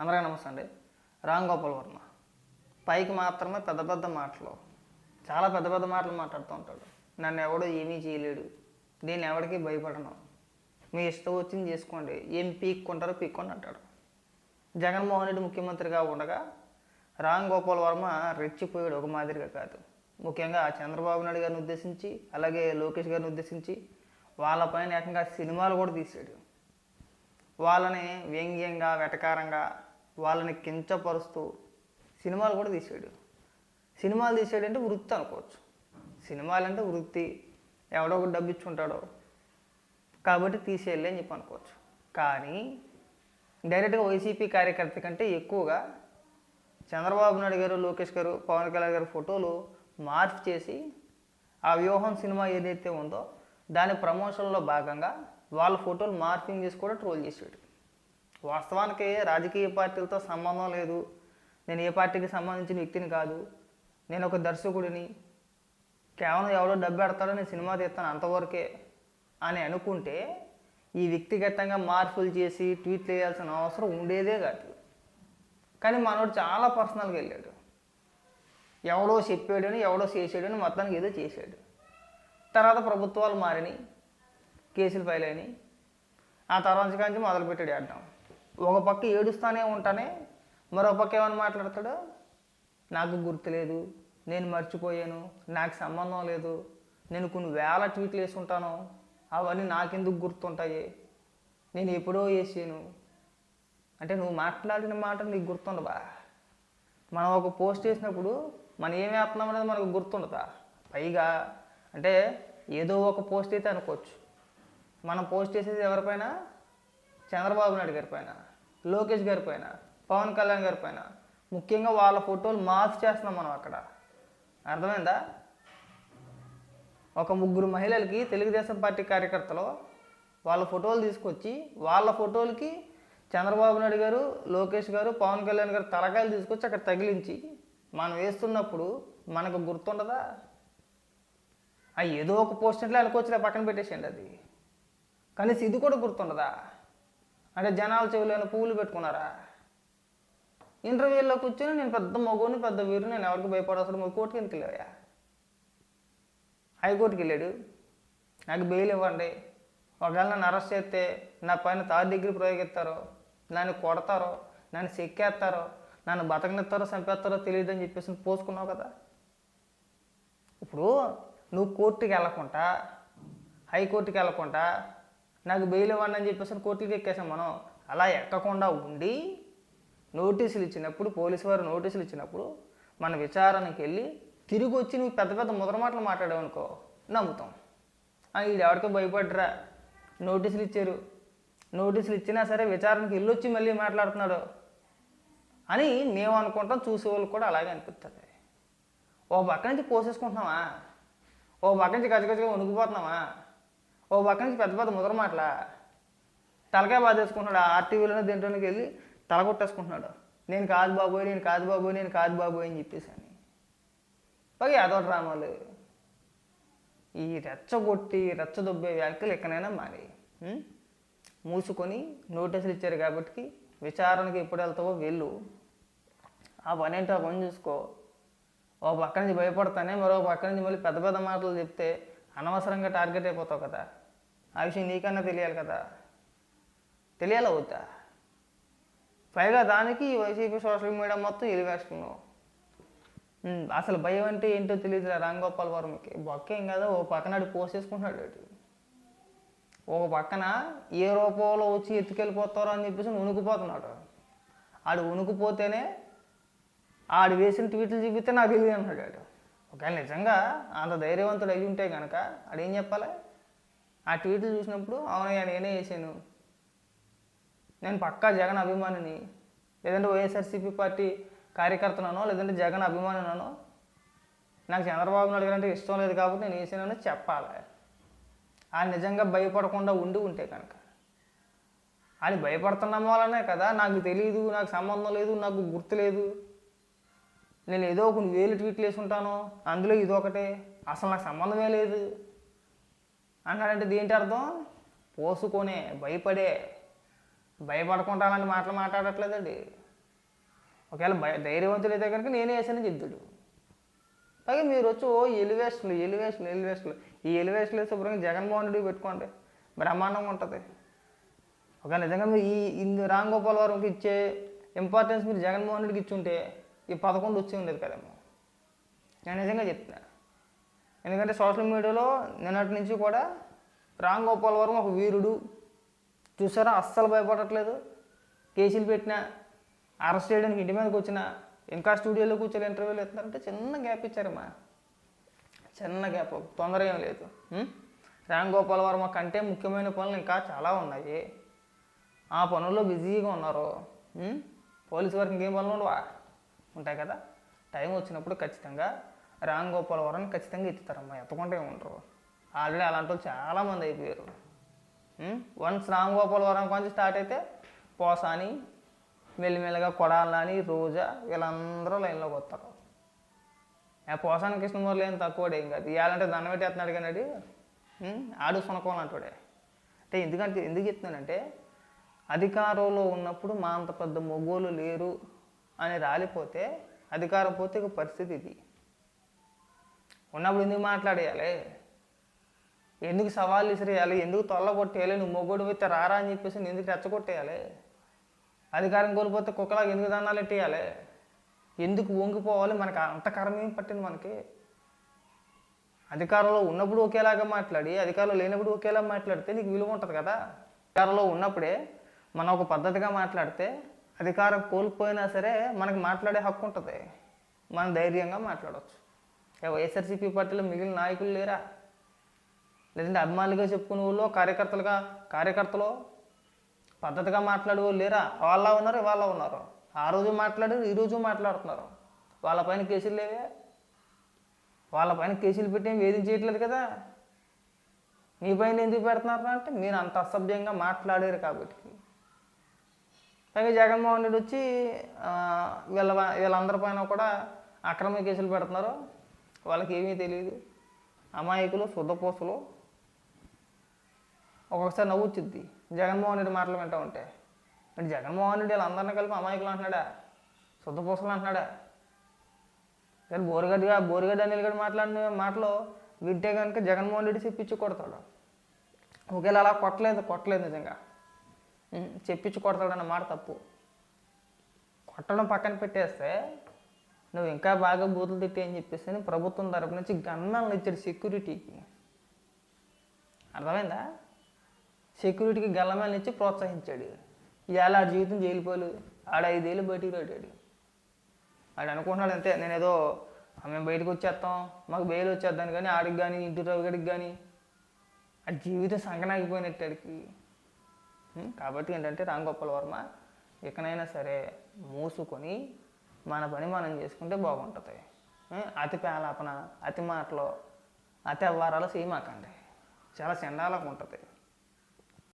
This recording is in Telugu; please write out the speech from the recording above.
అందరికీ నమస్తే అండి. రామ్ గోపాల్ వర్మ. పైకి మాత్రమే పెద్ద పెద్ద మాటలు. చాలా పెద్ద పెద్ద మాటలు మాట్లాడుతూ ఉంటాడు. నన్ను ఎవడో ఏమీ చేయలేడు. నేను ఎవరికి భయపడను. మీ ఇష్టం వచ్చింది చేసుకోండి. ఏం పీక్కుంటారో పీక్కోండి అంటాడు. జగన్మోహన్ రెడ్డి ముఖ్యమంత్రిగా ఉండగా రామ్ గోపాల్ వర్మ రెచ్చిపోయాడు ఒక మాదిరిగా కాదు. ముఖ్యంగా చంద్రబాబు నాయుడు గారిని ఉద్దేశించి అలాగే లోకేష్ గారిని ఉద్దేశించి వాళ్ళపైన ఏకంగా సినిమాలు కూడా తీసాడు వాళ్ళని వ్యంగ్యంగా వెటకారంగా వాళ్ళని కించపరుస్తూ సినిమాలు కూడా తీసాడు. సినిమాలు తీసాడంటే వృత్తి అనుకోవచ్చు. సినిమాలు అంటే వృత్తి. ఎవడో ఒకటి డబ్బు ఇచ్చుంటాడో కాబట్టి తీసేయాలి అని చెప్పి అనుకోవచ్చు. కానీ డైరెక్ట్గా వైసీపీ కార్యకర్త కంటే ఎక్కువగా చంద్రబాబు నాయుడు గారు లోకేష్ గారు పవన్ కళ్యాణ్ గారు ఫోటోలు మార్పు చేసి ఆ వ్యూహం సినిమా ఏదైతే ఉందో దాని ప్రమోషన్లో భాగంగా వాళ్ళ ఫోటోలు మార్పింగ్ చేసి కూడా ట్రోల్ చేసాడు. వాస్తవానికి రాజకీయ పార్టీలతో సంబంధం లేదు. నేను ఏ పార్టీకి సంబంధించిన వ్యక్తిని కాదు. నేను ఒక దర్శకుడిని. కేవలం ఎవడో డబ్బు పెడతాడో నేను సినిమా తీస్తాను అంతవరకే. అని అనుకుంటే ఈ వ్యక్తిగతంగా మార్పులు చేసి ట్వీట్లు వేయాల్సిన అవసరం ఉండేదే కాదు. కానీ మనోడు చాలా పర్సనల్గా వెళ్ళాడు. ఎవడో చెప్పాడని ఎవడో చేసాడని మొత్తానికి ఏదో చేశాడు. తర్వాత ప్రభుత్వాలు మారినాయి. కేసులు ఫైల్ అయినాయి ఆ తర్వాత నుంచి మొదలుపెట్టాడు ఆడడం ఒక పక్క ఏడుస్తానే ఉంటానే మరో పక్క ఏమని మాట్లాడతాడు? నాకు గుర్తులేదు నేను మర్చిపోయాను నాకు సంబంధం లేదు నేను కొన్ని వేల ట్వీట్లు వేసుకుంటాను అవన్నీ నాకెందుకు గుర్తుంటాయి? నేను ఎప్పుడో వేసాను. అంటే నువ్వు మాట్లాడిన మాట నీకు గుర్తుండదా మనం ఒక పోస్ట్ చేసినప్పుడు మనం ఏం వేస్తున్నాం అనేది మనకు గుర్తుండదా? పైగా అంటే ఏదో ఒక పోస్ట్ అయితే అనుకోవచ్చు. మనం పోస్ట్ చేసేది ఎవరిపైన? చంద్రబాబు నాయుడు గారి పైన లోకేష్ గారి పైన పవన్ కళ్యాణ్ గారి పైన. ముఖ్యంగా వాళ్ళ ఫోటోలు మాస్ చేస్తున్నాం మనం అక్కడ. అర్థమైందా? ఒక ముగ్గురు మహిళలకి తెలుగుదేశం పార్టీ కార్యకర్తలు వాళ్ళ ఫోటోలు తీసుకొచ్చి వాళ్ళ ఫోటోలకి చంద్రబాబు నాయుడు గారు లోకేష్ గారు పవన్ కళ్యాణ్ గారు తలకాయలు తీసుకొచ్చి అక్కడ తగిలించి మనం వేస్తున్నప్పుడు మనకు గుర్తుండదా? ఆ ఏదో ఒక పోస్ట్ అనుకోవచ్చులే పక్కన పెట్టేసేయండి అది. కనీసం ఇది కూడా గుర్తుండదా? అంటే జనాల చెవులను పువ్వులు పెట్టుకున్నారా? ఇంటర్వ్యూలో కూర్చొని నేను పెద్ద మగోని పెద్ద వీరు నేను ఎవరికి భయపడాల్సిన కోర్టుకి ఎందుకు వెళ్ళాయా హైకోర్టుకి వెళ్ళాడు. నాకు బెయిల్ ఇవ్వండి. ఒకవేళ నన్ను అరెస్ట్ చేస్తే నా పైన థర్డ్ డిగ్రీ ప్రయోగిస్తారో నన్ను కొడతారో నన్ను చెక్కేస్తారో నన్ను బతకనిస్తారో చంపేస్తారో తెలియదు అని చెప్పేసి పోసుకున్నావు కదా? ఇప్పుడు నువ్వు కోర్టుకి వెళ్ళకుండా హైకోర్టుకి వెళ్ళకుండా నాకు బెయిల్ ఇవ్వండి అని చెప్పేసి కోర్టుకి ఎక్కేసాం మనం. అలా ఎక్కకుండా ఉండి నోటీసులు ఇచ్చినప్పుడు పోలీసు వారు నోటీసులు ఇచ్చినప్పుడు మన విచారణకి వెళ్ళి తిరిగి వచ్చి నువ్వు పెద్ద పెద్ద ముద్ర మాటలు మాట్లాడావు అనుకో నమ్ముతాం. ఇది ఎవరికో భయపడరా నోటీసులు ఇచ్చారు. నోటీసులు ఇచ్చినా సరే విచారణకి వెళ్ళొచ్చి మళ్ళీ మాట్లాడుతున్నాడు అని మేము అనుకుంటాం. చూసే వాళ్ళు కూడా అలాగే అనిపిస్తుంది ఓ పక్క నుంచి పోసేసుకుంటున్నావా? ఓ పక్క నుంచి గజగజగా వణుకుపోతున్నావా? ఓ పక్క నుంచి పెద్ద పెద్ద ముద్ర మాటలా. తలకాయ బాధేసుకుంటున్నాడు ఆర్టీవీలోనే దీంట్లోకి వెళ్ళి తల కొట్టేసుకుంటున్నాడు. నేను కాదు బాబోయ్ నేను కాదు బాబోయ్ నేను కాదు బాబోయ్ అని చెప్పేసి అని పైగా అదో డ్రామాలు. ఈ రెచ్చగొట్టి రెచ్చదొబ్బే వ్యాఖ్యలు ఎక్కడైనా మారి మూసుకొని నోటీసులు ఇచ్చారు కాబట్టి విచారణకి ఎప్పుడు వెళ్తావో వెళ్ళు. ఆ పని ఏంటో పని చూసుకో. ఓ పక్క నుంచి భయపడతానే మరో పక్క నుంచి మళ్ళీ పెద్ద పెద్ద మాటలు చెప్తే అనవసరంగా టార్గెట్ అయిపోతావు కదా. ఆ విషయం నీకన్నా తెలియాలి కదా. తెలియాలా వద్దా? పైగా దానికి వైసీపీ సోషల్ మీడియా మొత్తం ఎలివేస్తున్నావు అసలు భయం అంటే ఏంటో తెలియదు రాంగోపాల్ వర్మకి. బొక్కేం కదా ఓ పక్కన పోస్ట్ చేసుకుంటున్నాడు వాడు. ఒక పక్కన ఏ రూపంలో వచ్చి ఎత్తుకెళ్ళిపోతారో అని చెప్పేసి ఉణుకుపోతున్నాడు ఆడు ఉణుకుపోతేనే ఆడు వేసిన ట్వీట్లు చూపిస్తే నాకు తెలియదు అన్నాడు ఆడు. ఒకవేళ నిజంగా అంత ధైర్యవంతుడు అయి ఉంటే కనుక అడేం చెప్పాలి? ఆ ట్వీట్లు చూసినప్పుడు అవునయ్యా నేనే వేసాను నేను పక్కా జగన్ అభిమానిని. లేదంటే వైఎస్ఆర్సీపీ పార్టీ కార్యకర్తనో లేదంటే జగన్ అభిమానినో నాకు చంద్రబాబు నాయుడు గారు అంటే ఇష్టం లేదు కాబట్టి నేను వేసానని చెప్పాలి. వాళ్ళు నిజంగా భయపడకుండా ఉండి ఉంటే కనుక వాళ్ళు భయపడుతున్నాం వల్లనే కదా నాకు తెలియదు నాకు సంబంధం లేదు నాకు గుర్తు లేదు. నేను ఏదో కొన్ని వేలు ట్వీట్లు ఉంటాను అందులో ఇదొకటే అసలు నాకు సంబంధమే లేదు. అన్నాడంటే దేంటి అర్థం? పోసుకొనే భయపడే. భయపడకుండా అలాంటి మాటలు మాట్లాడట్లేదండి. ఒకవేళ భయ ధైర్యవంతులు అయితే కనుక నేనే వేసాను చెప్తాడు పైగా మీరు వచ్చి ఓ ఎలివేషన్లు ఎలివేషన్లు ఎలివేషన్లు. ఈ ఎలివేషన్లు శుభ్రంగా జగన్మోహన్ రెడ్డి పెట్టుకోండి. బ్రహ్మాండంగా ఉంటుంది. ఒక నిజంగా మీరు ఈ ఇందు రామ్ గోపాల్ వారికి ఇచ్చే ఇంపార్టెన్స్ మీరు జగన్మోహన్ రెడ్డికి ఇచ్చుంటే ఈ పదకొండు వచ్చి ఉండేది కదేమో. నేను నిజంగా చెప్తున్నా. ఎందుకంటే సోషల్ మీడియాలో నిన్నటి నుంచి కూడా రామ్ గోపాల్ వర్మ ఒక వీరుడు. చూసారా? అస్సలు భయపడట్లేదు. కేసులు పెట్టినా అరెస్ట్ చేయడానికి ఇంటి మీదకి వచ్చిన ఇంకా స్టూడియోలో కూర్చొని ఇంటర్వ్యూలు ఇస్తున్నారంటే చిన్న గ్యాప్ ఇచ్చారమ్మా. చిన్న గ్యాప్ తొందర ఏం లేదు. రామ్ గోపాల్ వర్మ కంటే ముఖ్యమైన పనులు ఇంకా చాలా ఉన్నాయి. ఆ పనుల్లో బిజీగా ఉన్నారు. పోలీసు వారికి ఇంకేం పనులు ఉండవా? ఉంటాయి కదా? టైం వచ్చినప్పుడు ఖచ్చితంగా రామ్ గోపాల్ వర్మని ఖచ్చితంగా ఎత్తుతారమ్మా ఎత్తకుండా ఏముంటారు ఆల్రెడీ అలాంటి వాళ్ళు చాలామంది అయిపోయారు. వన్స్ రామ్ గోపాల్ వరం కొంచెం స్టార్ట్ అయితే పోసాని మెల్లిమెల్లగా కొడాలని రోజా వీళ్ళందరూ లైన్లోకి వస్తారు. ఆ పోసాని కృష్ణమూర్లు ఏం తక్కువ ఏం కాదు. ఇవ్వాలంటే దండం పెట్టేస్తున్నాడు కానీ ఆడు, ఆడు సునకోవాలంటాడే అంటే ఎందుకంటే ఎందుకు చెప్తున్నానంటే అధికారంలో ఉన్నప్పుడు మా అంత పెద్ద మొగోలు లేరు. అని రాలిపోతే అధికారం పోతే ఒక పరిస్థితి ఇది. ఉన్నప్పుడు ఎందుకు మాట్లాడేయాలి? ఎందుకు సవాళ్ళు విసిరేయాలి? ఎందుకు తొల్ల కొట్టేయాలి? నువ్వు మొగ్గుడు పోతే రారా అని చెప్పేసి నువ్వు ఎందుకు రెచ్చగొట్టేయాలి? అధికారం కోల్పోతే కుక్కలాగా ఎందుకు దండాలు ఎట్టేయాలి ఎందుకు వంగిపోవాలి? మనకి అంత కర్మేం పట్టింది మనకి? అధికారంలో ఉన్నప్పుడు ఒకేలాగా మాట్లాడి అధికారంలో లేనప్పుడు ఒకేలా మాట్లాడితే నీకు విలువ ఉంటుంది కదా? అధికారంలో ఉన్నప్పుడే మనం ఒక పద్ధతిగా మాట్లాడితే అధికారం కోల్పోయినా సరే మనకి మాట్లాడే హక్కు ఉంటుంది. మనం ధైర్యంగా మాట్లాడవచ్చు వైఎస్ఆర్సీపీ పార్టీలో మిగిలిన నాయకులు లేరా? లేదంటే అభిమానులుగా చెప్పుకునే వాళ్ళు కార్యకర్తలుగా కార్యకర్తలు పద్ధతిగా మాట్లాడే వాళ్ళు లేరా? వాళ్ళ ఉన్నారు వాళ్ళ ఉన్నారు. ఆ రోజు మాట్లాడారు ఈరోజు మాట్లాడుతున్నారు. వాళ్ళపైన కేసులు లేవే. వాళ్ళపైన కేసులు పెట్టి ఏది వేధించేయట్లేదు కదా? మీ పైన ఎందుకు పెడుతున్నారు అంటే మీరు అంత అసభ్యంగా మాట్లాడారు కాబట్టి. పైగా జగన్మోహన్ రెడ్డి వచ్చి వీళ్ళ వీళ్ళందరి పైన కూడా అక్రమ కేసులు పెడుతున్నారు. వాళ్ళకి ఏమీ తెలియదు అమాయకులు శుద్ధపోసులు ఒక్కొక్కసారి నవ్వుచ్చుద్ది. జగన్మోహన్ రెడ్డి మాటలు వింటూ ఉంటే. అంటే జగన్మోహన్ రెడ్డి వీళ్ళందరినీ కలిపి అమాయకులు అంటున్నాడా? శుద్ధపూసలు అంటున్నాడా? కానీ బోరుగడ్డిగా బోరిగడ్డి అనిల్ గడ్డి మాట్లాడిన మాటలు వింటే కనుక జగన్మోహన్ రెడ్డి చెప్పించి కొడతాడు. ఒకవేళ అలా కొట్టలేదు కొట్టలేదు నిజంగా. చెప్పించి కొడతాడన్న మాట తప్పు. కొట్టడం పక్కన పెట్టేస్తే నువ్వు ఇంకా బాగా బూతులు తిట్టి అని చెప్పేసి ప్రభుత్వం తరపు నుంచి గన్నాలను ఇచ్చాడు సెక్యూరిటీకి అర్థమైందా? సెక్యూరిటీకి గల్లమేళని ఇచ్చి ప్రోత్సహించాడు. ఇవాళ ఆడి జీవితం జైలుపోలు ఆడ ఐదేళ్ళు బయటికి రాడాడు. ఆడు అనుకుంటున్నాడు అంతే నేను ఏదో మేము బయటకు వచ్చేస్తాం మాకు బెయిల్ వచ్చేద్దాను కానీ ఆడికి కానీ ఇంటి రవిగడికి కానీ. ఆ జీవితం సంకనాగిపోయినట్టు ఆడికి. కాబట్టి ఏంటంటే రాంగోపాల్ వర్మ ఇకనైనా సరే మూసుకొని మన పని మనం చేసుకుంటే బాగుంటుంది. అతి పేలాపన అతి మాటలు అతి అవ్వారాలు సీమాకండి. చాలా చండాలకు ఉంటుంది.